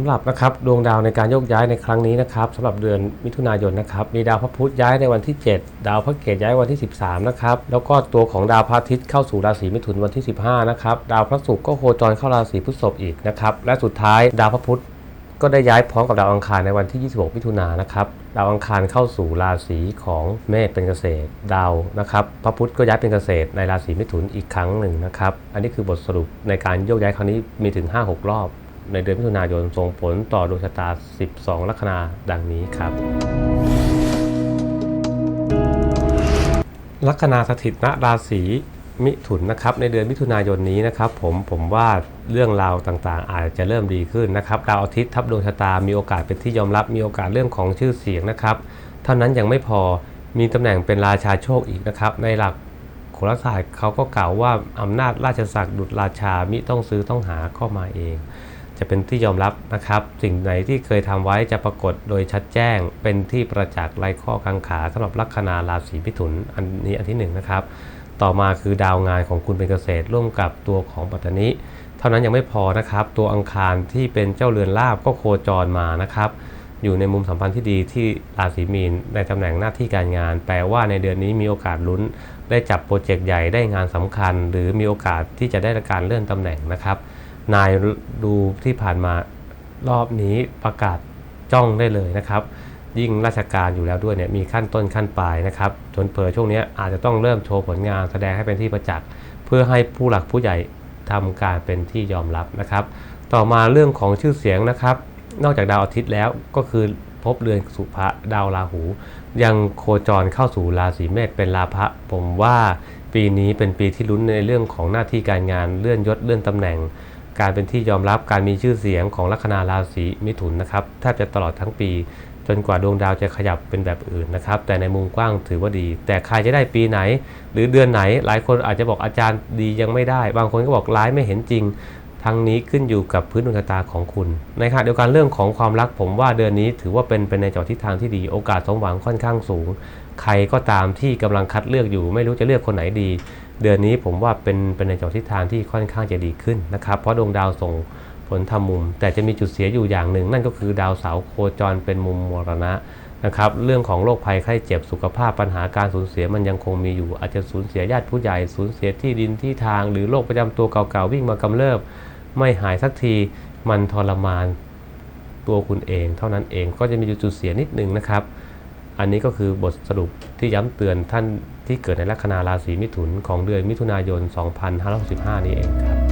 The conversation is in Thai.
ำหรับนะครับดวงดาวในการโยกย้ายในครั้งนี้นะครับสำหรับเดือนมิถุนายนนะครับมีดาวพระพุธย้ายในวันที่ 7 ดาวพระเกตย้ายวันที่ 13นะครับแล้วก็ตัวของดาวพระอาทิตย์เข้าสู่ราศีมิถุนวันที่ 15นะครับดาวพระศุกร์ก็โคจรเข้าราศีพฤษภอีกนะครับและสุดท้ายดาวพระพุธก็ได้ย้ายพร้อมกับดาวอังคารในวันที่ 26 มิถุนายนนะครับดาวอังคารเข้าสู่ราศีของเมษเป็นเกษตร ดาวนะครับพระพุธก็ย้ายเป็นเกษตรในราศีมิถุนอีกครั้งหนึ่งนะครับอันนี้คือบทสรุปในการโยกย้ายครั้งนี้มีถึง 5-6 รอบ ในเดือนมิถุนายนส่งผลต่อดวงชะตา 12 ลัคนาดังนี้ครับ ลัคนาสถิตณราศีมิถุนนะครับในเดือนมิถุนายนนี้นะครับผมผมว่าเรื่องราวต่างๆ อาจจะเริ่มดีขึ้นนะครับดาวอาทิตย์ทับดวงชะตามีโอกาสเป็นที่ยอมรับมีโอกาสเรื่องของชื่อเสียงนะครับเท่านั้นยังไม่พอมีตำแหน่งเป็นราชาโชคอีกนะครับ ในหลักโหราศาสตร์เขาก็กล่าวว่าอำนาจราชศักดิ์ดุจราชามิต้องซื้อต้องหาเข้ามาเอง จะเป็นที่ยอมรับนะครับ สิ่งไหนที่เคยทำไว้จะปรากฏโดยชัดแจ้ง เป็นที่ประจักษ์ไร้ข้อกังขาสำหรับลัคนาราศีมิถุนอันนี้อันที่หนึ่งนะครับต่อมาคือดาวงานของคุณเป็นเกษตรร่วมกับตัวของปัตตานิเท่านั้นยังไม่พอนะครับ ตัวอังคารที่เป็นเจ้าเรือนลาบก็โคจรมานะครับ อยู่ในมุมสัมพันธ์ที่ดีที่ราศีมีนในตำแหน่งหน้าที่การงาน แปลว่าในเดือนนี้มีโอกาสลุ้น ได้จับโปรเจกต์ใหญ่ได้งานสำคัญ หรือมีโอกาสที่จะได้การเลื่อนตำแหน่งนะครับ นายดูที่ผ่านมารอบนี้ประกาศจ้องได้เลยนะครับ ยิ่งราชการอยู่แล้วด้วยเนี่ยมีขั้นต้นขั้นปลายนะครับจนเผยช่วงนี้อาจจะต้องเริ่มโชว์ผลงานแสดงให้เป็นที่ประจักษ์เพื่อให้ผู้หลักผู้ใหญ่ทำการเป็นที่ยอมรับนะครับ ต่อมาเรื่องของชื่อเสียงนะครับ นอกจากดาวอาทิตย์แล้วก็คือพบเรือนสุภะดาวราหู ยังโคจรเข้าสู่ราศีเมษเป็นลาภะผมว่าปีนี้เป็นปีที่ลุ้นในเรื่องของหน้าที่การงานเลื่อนยศเลื่อนตำแหน่ง การเป็นที่ยอมรับการมีชื่อเสียงของลัคนาราศีมิถุนนะครับแทบจะตลอดทั้งปี จนกว่าดวงดาวจะขยับเป็นแบบอื่นนะครับ แต่ในมุมกว้างถือว่าดี แต่ใครจะได้ปีไหน หรือเดือนไหน หลายคนอาจจะบอกอาจารย์ดียังไม่ได้ บางคนก็บอกร้ายไม่เห็นจริง ทั้งนี้ขึ้นอยู่กับพื้นดวงชะตาของคุณ ในขณะเดียวกันเรื่องของความรักผมว่าเดือนนี้ถือว่าเป็นเป็นในจอทิศทางที่ดีโอกาสสมหวังค่อนข้างสูง ใครก็ตามที่กำลังคัดเลือกอยู่ ไม่รู้จะเลือกคนไหนดี เดือนนี้ผมว่าเป็นเป็นในจอทิศทางที่ค่อนข้างจะดีขึ้นนะครับเพราะดวงดาวส่งผลทำมุม แต่จะมีจุดเสียอยู่อย่างหนึ่ง นั่นก็คือดาวเสาร์โคจรเป็นมุมมรณะนะครับเรื่องของโรคภัยไข้เจ็บสุขภาพปัญหาการสูญเสียมันยังคงมีอยู่ อาจจะสูญเสียญาติผู้ใหญ่สูญเสียที่ดินที่ทาง หรือโรคประจำตัวเก่าๆวิ่งมากำเริบ ไม่หายสักทีมันทรมานตัวคุณเองเท่านั้นเองก็จะมีจุดเสียนิดนึงนะครับ อันนี้ก็คือบทสรุปที่ย้ำเตือนท่านที่เกิดในลัคนาราศีมิถุนของเดือนมิถุนายน 2565 นี้เองครับ